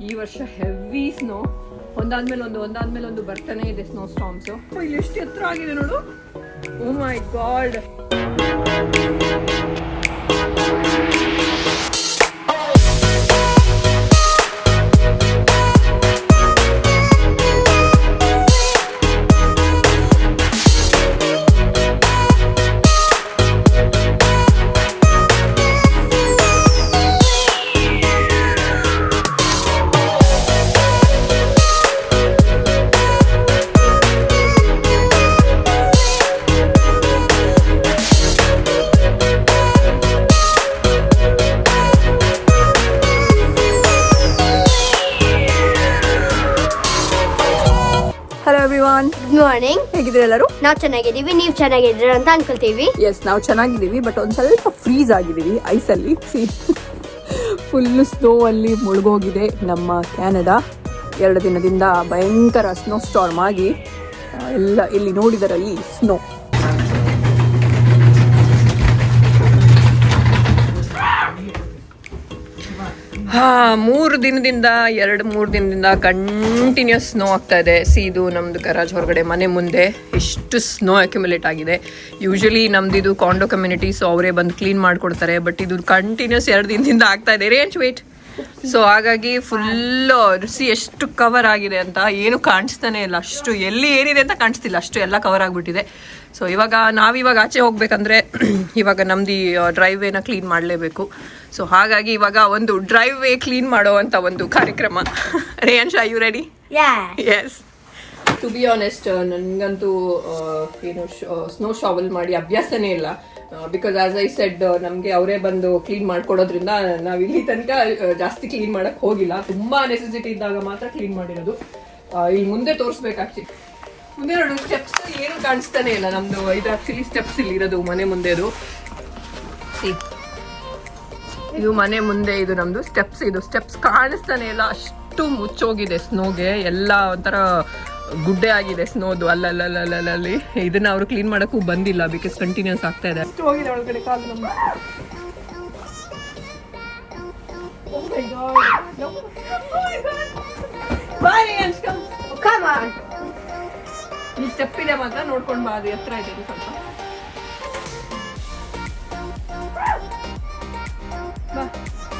ಈ ವರ್ಷ heavy snow ಒಂದಾದ್ಮೇಲೆ ಒಂದು ಒಂದಾದ್ಮೇಲೆ ಒಂದು ಬರ್ತಾನೆ ಇದೆ ಸ್ನೋ ಸ್ಟಾಮ್ಸ್ ಇಲ್ಲಿ ಎಷ್ಟು ಎತ್ತರ ಆಗಿದೆ ನೋಡು. ಓ my god everyone good morning ಹೇಗಿದ್ರೆ ಎಲ್ಲರೂ? ನಾವು ಚೆನ್ನಾಗಿದ್ದೀವಿ ನೀವು ಚೆನ್ನಾಗಿದ್ದೀರ ಅಂತ ಅನ್ಕೊಳ್ತೀವಿ. ಎಸ್ ನಾವು ಚೆನ್ನಾಗಿದ್ದೀವಿ ಬಟ್ ಒಂದು ಸ್ವಲ್ಪ ಫ್ರೀಸ್ ಆಗಿದ್ದೀವಿ ಐಸಲ್ಲಿ ಸಿ ಫುಲ್ ಸ್ನೋ ಅಲ್ಲಿ ಮುಳುಗೋಗಿದೆ ನಮ್ಮ ಕ್ಯಾನಡಾ ಎರಡು ದಿನದಿಂದ ಭಯಂಕರ ಸ್ನೋ ಸ್ಟಾರ್ಮ್ ಆಗಿ ಎಲ್ಲ ಇಲ್ಲಿ ನೋಡಿದರಲ್ಲಿ ಸ್ನೋ ಹಾ, ಮೂರು ದಿನದಿಂದ, ಎರಡು ಮೂರು ದಿನದಿಂದ ಕಂಟಿನ್ಯೂಸ್ ಸ್ನೋ ಆಗ್ತಾ ಇದೆ. ಸಿ ಇದು ನಮ್ದು ಗರಾಜ್ ಹೊರಗಡೆ, ಮನೆ ಮುಂದೆ ಎಷ್ಟು ಸ್ನೋ ಅಕ್ಯುಮುಲೇಟ್ ಆಗಿದೆ. ಯೂಶಲಿ ನಮ್ದು ಇದು ಕಾಂಡೋ ಕಮ್ಯುನಿಟಿ ಸೊ ಅವರೇ ಬಂದು ಕ್ಲೀನ್ ಮಾಡಿಕೊಡ್ತಾರೆ ಬಟ್ ಇದು ಕಂಟಿನ್ಯೂಸ್ ಎರಡು ದಿನದಿಂದ ಆಗ್ತಾ ಇದೆ. ರೇಂಜ್ ವೇಟ್ ಸೊ ಹಾಗಾಗಿ ಫುಲ್ ರುಸಿ ಎಷ್ಟು ಕವರ್ ಆಗಿದೆ ಅಂತ ಏನು ಕಾಣಿಸ್ತಾನೆ ಇಲ್ಲ. ಅಷ್ಟು ಎಲ್ಲಿ ಏನಿದೆ ಅಂತ ಕಾಣಿಸ್ತಿಲ್ಲ. ಅಷ್ಟು ಎಲ್ಲ ಕವರ್ ಆಗಿಬಿಟ್ಟಿದೆ. ಸೊ ಇವಾಗ ನಾವಿವಾಗ ಆಚೆ ಹೋಗ್ಬೇಕಂದ್ರೆ, ಇವಾಗ ನಮ್ದು ಡ್ರೈವ್ ವೇನ ಕ್ಲೀನ್ ಮಾಡಲೇಬೇಕು. ಸೊ ಹಾಗಾಗಿ ಇವಾಗ ಒಂದು ಡ್ರೈವ್ ವೇ ಕ್ಲೀನ್ ಮಾಡುವಂಥ ಒಂದು ಕಾರ್ಯಕ್ರಮ. Reyansh you ready yeah yes to be honest ನನಗಂತೂ ಏನು ಸ್ನೋ ಶಾವಲ್ ಮಾಡಿ ಅಭ್ಯಾಸನೇ ಇಲ್ಲ. ಬಿಕಾಸ್ ಆಸ್ ಐ ಸೆಡ್ ನಮಗೆ ಅವರೇ ಬಂದು ಕ್ಲೀನ್ ಮಾಡ್ಕೊಡೋದ್ರಿಂದ ನಾವು ಇಲ್ಲಿ ತನಕ ಜಾಸ್ತಿ ಕ್ಲೀನ್ ಮಾಡೋಕ್ಕೆ ಹೋಗಿಲ್ಲ. ತುಂಬ ನೆಸೆಸಿಟಿ ಇದ್ದಾಗ ಮಾತ್ರ ಕ್ಲೀನ್ ಮಾಡಿರೋದು. ಆ, ಇಲ್ಲಿ ಮುಂದೆ ತೋರಿಸ್ಬೇಕಾಗ್ತಿ ಮುಂದೆ ನೋಡು ಸ್ಟೆಪ್ಸ್ ಏನು ಕಾಣಿಸ್ತಾನೆ ಇಲ್ಲ ನಮ್ಮದು ಇದು ಆಕ್ಚುಲಿ ಸ್ಟೆಪ್ಸ್ ಇಲ್ಲಿ ಇರೋದು ಮನೆ ಮುಂದೆದು See. ಇದು ಮನೆ ಮುಂದೆ, ಇದು ನಮ್ದು ಸ್ಟೆಪ್ಸ್ ಇದು ಸ್ಟೆಪ್ಸ್ ಕಾಣಿಸ್ತಾನೆ ಇಲ್ಲ. ಅಷ್ಟು ಮುಚ್ಚೋಗಿದೆ ಸ್ನೋಗೆ ಎಲ್ಲ ಒಂಥರ ಗುಡ್ಡೆ ಆಗಿದೆ ಸ್ನೋದು ಅಲ್ಲಲ್ಲಲ್ಲಲ್ಲಿ ಇದನ್ನ ಅವರು ಕ್ಲೀನ್ ಮಾಡೋಕ್ಕೂ ಬಂದಿಲ್ಲ ಬಿಕಾಸ್ ಕಂಟಿನ್ಯೂಸ್ ಆಗ್ತಾ ಇದೆ. ಹೋಗಿದೆ Oh. Oh ಬಾ, ಅದು ಇದೆ ಸ್ವಲ್ಪ.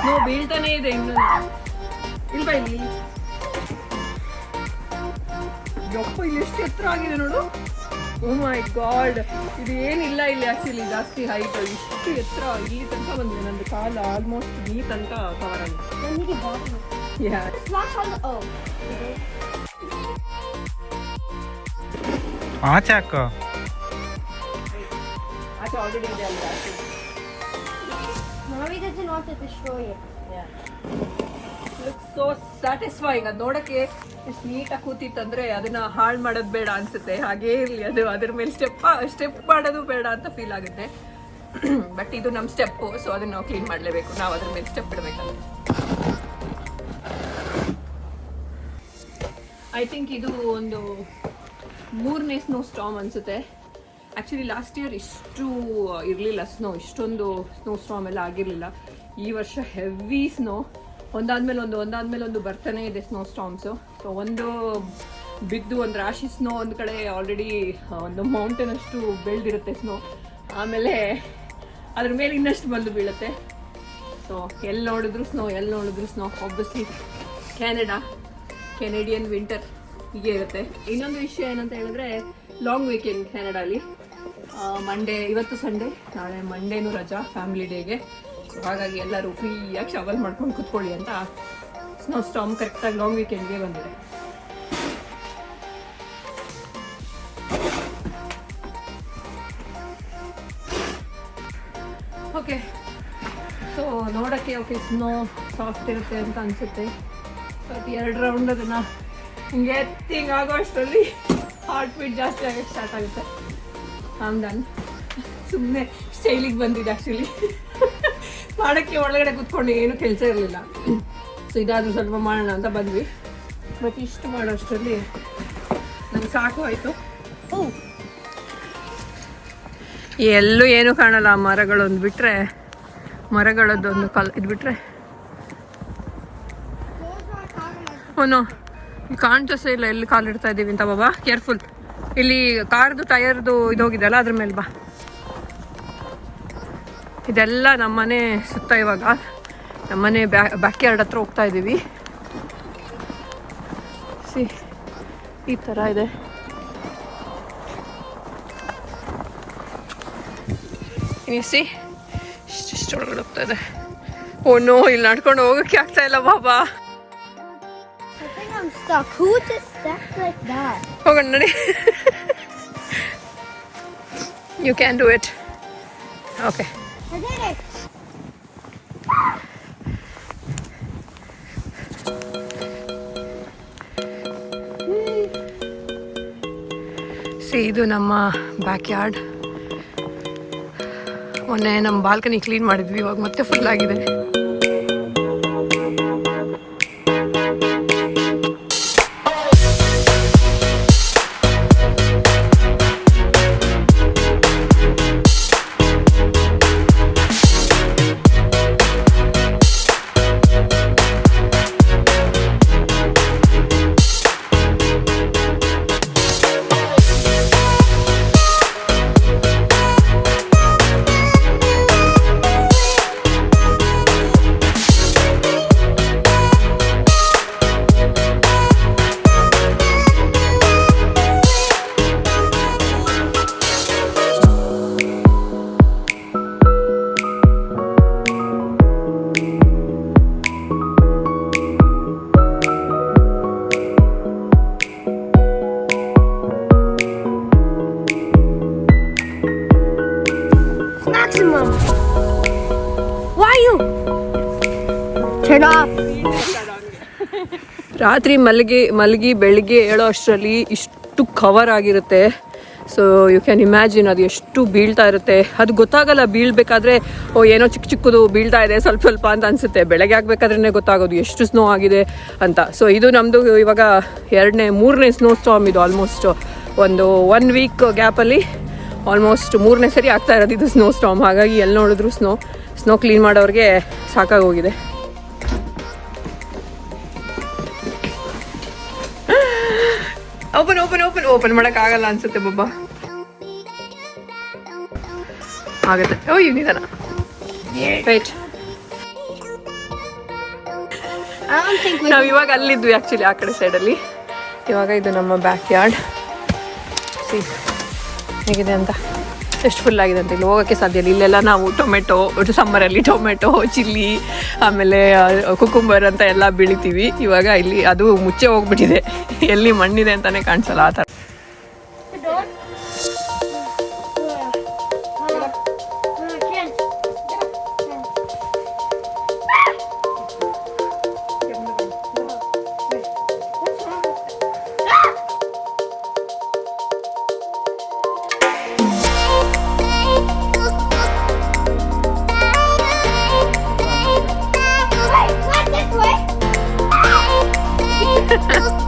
ಸ್ನೋ ಬೀಳ್ತಾನೆ ಇದೆ ಇನ್ನು ಇಲ್ವಾ ಇಲ್ಲಿ ಯಪ್ಪ ಇಲ್ಲಿ ಎಷ್ಟು ಎತ್ತರ ಆಗಿದೆ ನೋಡು ಓ ಮೈ ಗಾಡ್ ಇದು ಏನಿಲ್ಲ ಇಲ್ಲಿ ಆಕ್ಚುಲಿ ಜಾಸ್ತಿ ಹೈಟ್ ಇಷ್ಟು ಎತ್ತರ ಇಲ್ಲಿ ತನಕ ಬಂದಿದೆ ನಂದು ಕಾಲ್ ಆಲ್ಮೋಸ್ಟ್ ಇಲ್ಲಿ ತನಕ ಕವರ್ ಆಗಿದೆ ಆಚೆ ಆಲ್ರೆಡಿ ಇದೆ ಅಲ್ಲ ಆಚೆ Mommy doesn't want to. Look so satisfying ಅದು ನೋಡಕ್ಕೆ ಎಷ್ಟು ನೀಟಾಗಿ ಕೂತಿತ್ತಂದ್ರೆ ಅದನ್ನ ಹಾಳು ಮಾಡೋದು ಬೇಡ ಅನ್ಸುತ್ತೆ. ಹಾಗೇ ಇರಲಿ, ಅದು ಅದ್ರ ಮೇಲೆ ಸ್ಟೆಪ್ ಸ್ಟೆಪ್ ಮಾಡೋದು ಬೇಡ ಅಂತ ಫೀಲ್ ಆಗುತ್ತೆ. ಬಟ್ ಇದು ನಮ್ಮ ಸ್ಟೆಪ್ಪು ಸೊ ಅದನ್ನ ನಾವು ಕ್ಲೀನ್ ಮಾಡಲೇಬೇಕು. ನಾವು ಅದ್ರ ಮೇಲೆ ಸ್ಟೆಪ್ ಇಡಬೇಕಂದ್ರೆ. ಐ ಥಿಂಕ್ ಇದು ಒಂದು ಮೂರನೇ ಸ್ನೋ ಸ್ಟಾಮ್ ಅನ್ಸುತ್ತೆ. ಆ್ಯಕ್ಚುಲಿ ಲಾಸ್ಟ್ ಇಯರ್ ಇಷ್ಟು ಇರಲಿಲ್ಲ ಸ್ನೋ ಇಷ್ಟೊಂದು ಸ್ನೋ ಸ್ಟಾಮ್ ಎಲ್ಲ ಆಗಿರಲಿಲ್ಲ. ಈ ವರ್ಷ ಹೆವಿ ಸ್ನೋ ಒಂದಾದ್ಮೇಲೆ ಒಂದು ಒಂದಾದ್ಮೇಲೆ ಒಂದು ಬರ್ತಾನೆ ಇದೆ ಸ್ನೋ ಸ್ಟಾಮ್ಸು ಸೊ ಒಂದು ಬಿದ್ದು, ಒಂದು ರಾಶಿ ಸ್ನೋ ಒಂದು ಕಡೆ ಆಲ್ರೆಡಿ ಒಂದು ಮೌಂಟೇನ್ ಅಷ್ಟು ಬೆಳೆದಿರುತ್ತೆ ಸ್ನೋ ಆಮೇಲೆ ಅದ್ರ ಮೇಲೆ ಇನ್ನಷ್ಟು ಬಂದು ಬೀಳುತ್ತೆ. ಸೊ ಎಲ್ಲಿ ನೋಡಿದ್ರು ಸ್ನೋ ಎಲ್ಲಿ ನೋಡಿದ್ರು snow obviously Canada Canadian winter ಹೀಗೆ ಇರುತ್ತೆ. ಇನ್ನೊಂದು ವಿಷಯ ಏನಂತ ಹೇಳಿದ್ರೆ ಲಾಂಗ್ ವೀಕೆಂಡ್ ಕೆನಡಾಲಿ ಮಂಡೇ ಇವತ್ತು ಸಂಡೇ ನಾಳೆ ಮಂಡೇನೂ ರಜಾ ಫ್ಯಾಮಿಲಿ ಡೇಗೆ ಸೊ ಹಾಗಾಗಿ ಎಲ್ಲರೂ ಫ್ರೀಯಾಗಿ ಶವಲ್ ಮಾಡ್ಕೊಂಡು ಕೂತ್ಕೊಳ್ಳಿ ಅಂತ ಸ್ನೋ ಸ್ಟಾಮ್ ಕರೆಕ್ಟಾಗಿ ಲಾಂಗ್ ವೀಕೆಂಡ್ಗೆ ಬಂದಿದೆ. ಓಕೆ ಸೊ ನೋಡೋಕ್ಕೆ ಓಕೆ ಸ್ನೋ ಸಾಫ್ಟ್ ಇರುತ್ತೆ ಅಂತ ಅನಿಸುತ್ತೆ. ಬಟ್ ಎರಡು ರೌಂಡ್ ಅದನ್ನು ಹಿಂಗೆ ಎತ್ತಿಂಗ್ ಆಗೋ ಅಷ್ಟರಲ್ಲಿ ಹಾರ್ಟ್ ಬೀಟ್ ಜಾಸ್ತಿ ಆಗೋಕ್ಕೆ ಸ್ಟಾರ್ಟ್ ಆಗುತ್ತೆ. ಆಮ್ ಡನ್ ಸುಮ್ಮನೆ ಸ್ಟೈಲಿಗೆ ಬಂದಿದೆ ಆ್ಯಕ್ಚುಲಿ ಮಾಡೋಕ್ಕೆ ಒಳಗಡೆ ಕುತ್ಕೊಂಡು ಏನು ಕೆಲಸ ಇರಲಿಲ್ಲ. ಸೊ ಇದಾದರೂ ಸ್ವಲ್ಪ ಮಾಡೋಣ ಅಂತ ಬಂದ್ವಿ. ಮತ್ತು ಇಷ್ಟು ಮಾಡೋ ಅಷ್ಟರಲ್ಲಿ ಸಾಕು ಆಯಿತು. ಎಲ್ಲೂ ಏನು ಕಾಣಲ್ಲ ಮರಗಳೊಂದು ಬಿಟ್ಟರೆ ಮರಗಳದ್ದೊಂದು ಕಲ್ ಇದು ಬಿಟ್ಟರೆ ಕಾಣ್ತೋ ಓನು ಇಲ್ಲಿ ಕಾಣ್ತಸೇ ಇಲ್ಲ ಎಲ್ಲಿ ಕಾಲಿಡ್ತಾ ಇದ್ದೀವಿ ಅಂತ ಬಾಬಾ. ಕೇರ್ಫುಲ್ ಇಲ್ಲಿ ಕಾರ್ದು ಟಯರ್ದು ಇದೋಗಿದೆಯಲ್ಲ ಅದ್ರ ಮೇಲೆ ಬಾ. ಇದೆಲ್ಲ ನಮ್ಮನೆ ಸುತ್ತ ಇವಾಗ. ನಮ್ಮನೆ ಬ್ಯಾ, ಬ್ಯಾಕ್ ಯಾರ್ಡ್ ಹತ್ರ ಹೋಗ್ತಾ ಇದ್ದೀವಿ ಸಿ, ಈ ಥರ ಇದೆ. ಸಿ ಇಷ್ಟಿಷ್ಟು ಒಳಗಡೆ ಹೋಗ್ತಾ ಇದೆ. ಓ, ನೋ, ಇಲ್ಲಿ ನಡ್ಕೊಂಡು ಹೋಗೋಕ್ಕೆ ಆಗ್ತಾ ಇಲ್ಲ, ಬಾಬಾ. ಹೋಗೋಣ ನೋಡಿ you can do it okay. See ಇದು ನಮ್ಮ ಬ್ಯಾಕ್ ಯಾರ್ಡ್ ಮೊನ್ನೆ ನಮ್ಮ ಬಾಲ್ಕನಿ ಕ್ಲೀನ್ ಮಾಡಿದ್ವಿ, ಇವಾಗ ಮತ್ತೆ ಫುಲ್ ಆಗಿದೆ. Turn. ರಾತ್ರಿ ಮಲಗಿ ಮಲಗಿ ಬೆಳಿಗ್ಗೆ ಏಳೋ ಅಷ್ಟರಲ್ಲಿ ಇಷ್ಟು ಕವರ್ ಆಗಿರುತ್ತೆ. ಸೊ ಯು ಕ್ಯಾನ್ ಇಮ್ಯಾಜಿನ್ ಅದು ಎಷ್ಟು ಬೀಳ್ತಾ ಇರುತ್ತೆ. ಅದು ಗೊತ್ತಾಗಲ್ಲ, ಬೀಳ್ಬೇಕಾದ್ರೆ, ಓ, ಏನೋ ಚಿಕ್ಕ ಚಿಕ್ಕದು ಬೀಳ್ತಾ ಇದೆ, ಸ್ವಲ್ಪ ಸ್ವಲ್ಪ ಅಂತ ಅನಿಸುತ್ತೆ. ಬೆಳಗ್ಗೆ ಆಗಬೇಕಾದ್ರೇ ಗೊತ್ತಾಗೋದು, ಎಷ್ಟು ಸ್ನೋ ಆಗಿದೆ ಅಂತ. ಸೊ ಇದು ನಮ್ಮದು ಇವಾಗ ಎರಡನೇ, ಮೂರನೇ ಸ್ನೋ ಸ್ಟಾಮ್ ಇದು ಆಲ್ಮೋಸ್ಟ್ ಒಂದು ಒನ್ ವೀಕ್ ಗ್ಯಾಪಲ್ಲಿ ಆಲ್ಮೋಸ್ಟ್ ಮೂರನೇ ಸರಿ ಆಗ್ತಾ ಇರೋದು ಇದು ಸ್ನೋ ಸ್ಟಾಮ್ ಹಾಗಾಗಿ ಎಲ್ಲಿ ನೋಡಿದ್ರು ಸ್ನೋ ಸ್ನೋ ಕ್ಲೀನ್ ಮಾಡೋರಿಗೆ ಸಾಕಾಗೋಗಿದೆ. ಓಪನ್ ಓಪನ್ ಓಪನ್ ಓಪನ್ ಆಗಲ್ಲ ಅನ್ಸುತ್ತೆ ಬಾಬ ಆಗುತ್ತೆ. ಓ ಇವ್ ನಿಧಾನ. We. ನಾವು ಇವಾಗ ಅಲ್ಲಿದ್ವಿ ಆ್ಯಕ್ಚುಲಿ ಆ ಕಡೆ ಸೈಡಲ್ಲಿ ಇವಾಗ ಇದು ನಮ್ಮ ಬ್ಯಾಕ್ ಯಾರ್ಡ್ ಹೇಗಿದೆ ಅಂತ? ಎಷ್ಟು ಫುಲ್ ಆಗಿದೆ ಅಂತ ಇಲ್ಲಿ ಹೋಗೋಕ್ಕೆ ಸಾಧ್ಯ ಇಲ್ಲ. ಇಲ್ಲೆಲ್ಲ ನಾವು ಟೊಮೆಟೊ, ಸಮ್ಮರಲ್ಲಿ ಟೊಮೆಟೊ, ಚಿಲ್ಲಿ, ಆಮೇಲೆ ಕುಕುಂಬರ್ ಅಂತ ಎಲ್ಲ ಬೆಳಿತೀವಿ. ಇವಾಗ ಇಲ್ಲಿ ಅದು ಮುಚ್ಚೆ ಹೋಗ್ಬಿಟ್ಟಿದೆ. ಎಲ್ಲಿ ಮಣ್ಣಿದೆ ಅಂತಾನೆ ಕಾಣಿಸಲ್ಲ ಆ ಥರ. podcast.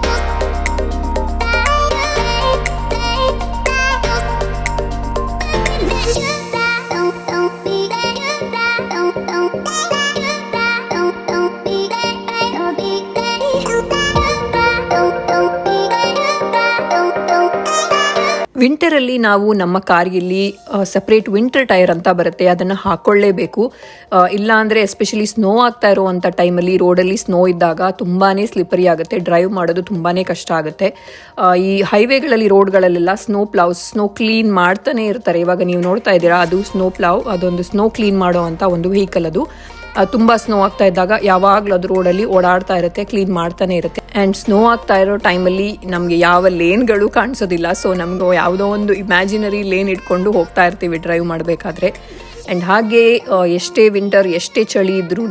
ವಿಂಟರಲ್ಲಿ ನಾವು ನಮ್ಮ ಕಾರಿಯಲ್ಲಿ ಸಪ್ರೇಟ್ ವಿಂಟರ್ ಟೈರ್ ಅಂತ ಬರುತ್ತೆ, ಅದನ್ನು ಹಾಕ್ಕೊಳ್ಳೇಬೇಕು ಇಲ್ಲ ಅಂದರೆ ಎಸ್ಪೆಷಲಿ ಸ್ನೋ ಆಗ್ತಾ ಇರುವಂಥ ಟೈಮಲ್ಲಿ ರೋಡಲ್ಲಿ ಸ್ನೋ ಇದ್ದಾಗ ತುಂಬಾ ಸ್ಲಿಪ್ಪರಿ ಆಗುತ್ತೆ ಡ್ರೈವ್ ಮಾಡೋದು ತುಂಬಾ ಕಷ್ಟ ಆಗುತ್ತೆ. ಈ ಹೈವೇಗಳಲ್ಲಿ ರೋಡ್ಗಳಲ್ಲೆಲ್ಲ ಸ್ನೋ ಪ್ಲೌಸ್ ಸ್ನೋ ಕ್ಲೀನ್ ಮಾಡ್ತಾನೆ ಇರ್ತಾರೆ. ಇವಾಗ ನೀವು ನೋಡ್ತಾ ಇದ್ದೀರಾ, ಅದು ಸ್ನೋ ಪ್ಲೌ ಅದೊಂದು ಸ್ನೋ ಕ್ಲೀನ್ ಮಾಡೋ ಅಂತ ಒಂದು ವೆಹಿಕಲ್ ಅದು. ತುಂಬಾ ಸ್ನೋ ಆಗ್ತಾ ಇದ್ದಾಗ ಯಾವಾಗಲೂ ಅದು ರೋಡಲ್ಲಿ ಓಡಾಡ್ತಾ ಇರುತ್ತೆ ಕ್ಲೀನ್ ಮಾಡ್ತಾನೆ ಇರುತ್ತೆ. ಆ್ಯಂಡ್ ಸ್ನೋ ಆಗ್ತಾ ಇರೋ ಟೈಮಲ್ಲಿ ನಮಗೆ ಯಾವ ಲೇನ್ಗಳು ಕಾಣಿಸೋದಿಲ್ಲ. ಸೊ ನಮ್ಗೆ ಯಾವುದೋ ಒಂದು ಇಮ್ಯಾಜಿನರಿ ಲೇನ್ ಇಟ್ಕೊಂಡು ಹೋಗ್ತಾ ಇರ್ತೀವಿ ಡ್ರೈವ್ ಮಾಡಬೇಕಾದ್ರೆ. ಆ್ಯಂಡ್ ಹಾಗೆ ಎಷ್ಟೇ ವಿಂಟರ್ ಎಷ್ಟೇ ಚಳಿ ಇದ್ರೂ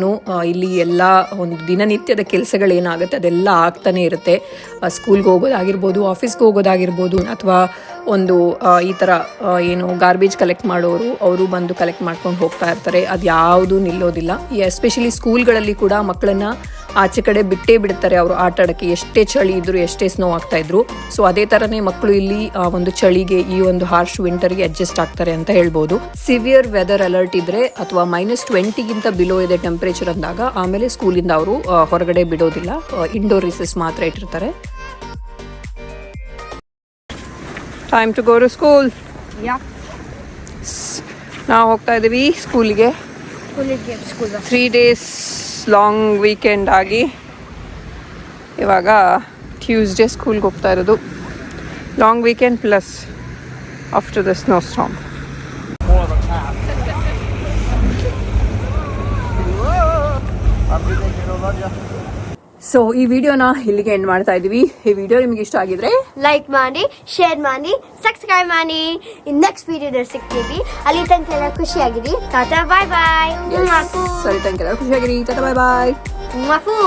ಇಲ್ಲಿ ಎಲ್ಲ ಒಂದು ದಿನನಿತ್ಯದ ಕೆಲಸಗಳೇನಾಗುತ್ತೆ ಅದೆಲ್ಲ ಆಗ್ತಾನೆ ಇರುತ್ತೆ. ಸ್ಕೂಲ್ಗೆ ಹೋಗೋದಾಗಿರ್ಬೋದು ಆಫೀಸ್ಗೆ ಹೋಗೋದಾಗಿರ್ಬೋದು, ಅಥವಾ ಒಂದು ಈ ಥರ ಏನು ಗಾರ್ಬೇಜ್ ಕಲೆಕ್ಟ್ ಮಾಡೋರು ಅವರು ಬಂದು ಕಲೆಕ್ಟ್ ಮಾಡ್ಕೊಂಡು ಹೋಗ್ತಾ ಇರ್ತಾರೆ. ಅದು ಯಾವುದು ನಿಲ್ಲೋದಿಲ್ಲ. ಎಸ್ಪೆಷಲಿ ಸ್ಕೂಲ್ಗಳಲ್ಲಿ ಕೂಡ ಮಕ್ಕಳನ್ನ ಆಚೆ ಕಡೆ ಬಿಟ್ಟೇ ಬಿಡ್ತಾರೆ ಅವರು ಆಟ ಆಡೋಕ್ಕೆ. ಎಷ್ಟೇ ಚಳಿ ಇದ್ರು, ಎಷ್ಟೇ ಸ್ನೋ ಆಗ್ತಾ ಇದ್ರು. ಸೊ ಅದೇ ಥರನೇ ಮಕ್ಕಳು ಇಲ್ಲಿ ಒಂದು ಚಳಿಗೆ, ಈ ಒಂದು ಹಾರ್ಶ್ ವಿಂಟರ್ಗೆ ಅಡ್ಜಸ್ಟ್ ಆಗ್ತಾರೆ ಅಂತ ಹೇಳ್ಬೋದು. ಸಿವಿಯರ್ ವೆದರ್ ಅಲರ್ಟ್ ಇದ್ರೆ ಅಥವಾ ಮೈನಸ್ ಟ್ವೆಂಟಿಗಿಂತ ಬಿಲೋ ಇದೆ ಟೆಂಪರೇಚರ್ ಅಂದಾಗ, ಆಮೇಲೆ ಸ್ಕೂಲಿಂದ ಅವರು ಹೊರಗಡೆ ಬಿಡೋದಿಲ್ಲ. ಇಂಡೋರ್ ರಿಸಸ್ ಮಾತ್ರ ಇಟ್ಟಿರ್ತಾರೆ. Time to go to school Yeah. ನಾವು ಹೋಗ್ತಾ ಇದ್ದೀವಿ ಸ್ಕೂಲಿಗೆ. ತ್ರೀ ಡೇಸ್ ಲಾಂಗ್ ವೀಕೆಂಡ್ ಆಗಿ ಇವಾಗ ಟ್ಯೂಸ್ಡೇ ಸ್ಕೂಲ್ಗೆ ಹೋಗ್ತಾ ಇರೋದು. Long weekend plus after the snow storm so ಈ ವಿಡಿಯೋನ ಇಲ್ಲಿಗೆ ಎಂಡ್ ಮಾಡ್ತಾ ಇದೀವಿ ಈ ವಿಡಿಯೋ ನಿಮ್ಗೆ ಇಷ್ಟ ಆಗಿದ್ರೆ ಲೈಕ್ ಮಾಡಿ ಶೇರ್ ಮಾಡಿ ಸಬ್ಸ್ಕ್ರೈಬ್ ಮಾಡಿ. ನೆಕ್ಸ್ಟ್ ವಿಡಿಯೋದಲ್ಲಿ ಸಿಗ್ತೀವಿ. ಅಲ್ಲಿ ತನಕ ಎಲ್ಲ ಖುಷಿಯಾಗಿರಿ ಟಾಟಾ ಬಾಯ್ ಬಾಯ್ ಸರಿ ಖುಷಿ ಯು ಖುಷಿಯಾಗಿರಿ ಬಾಯ್ ಬಾಯ್ ಮಾಕು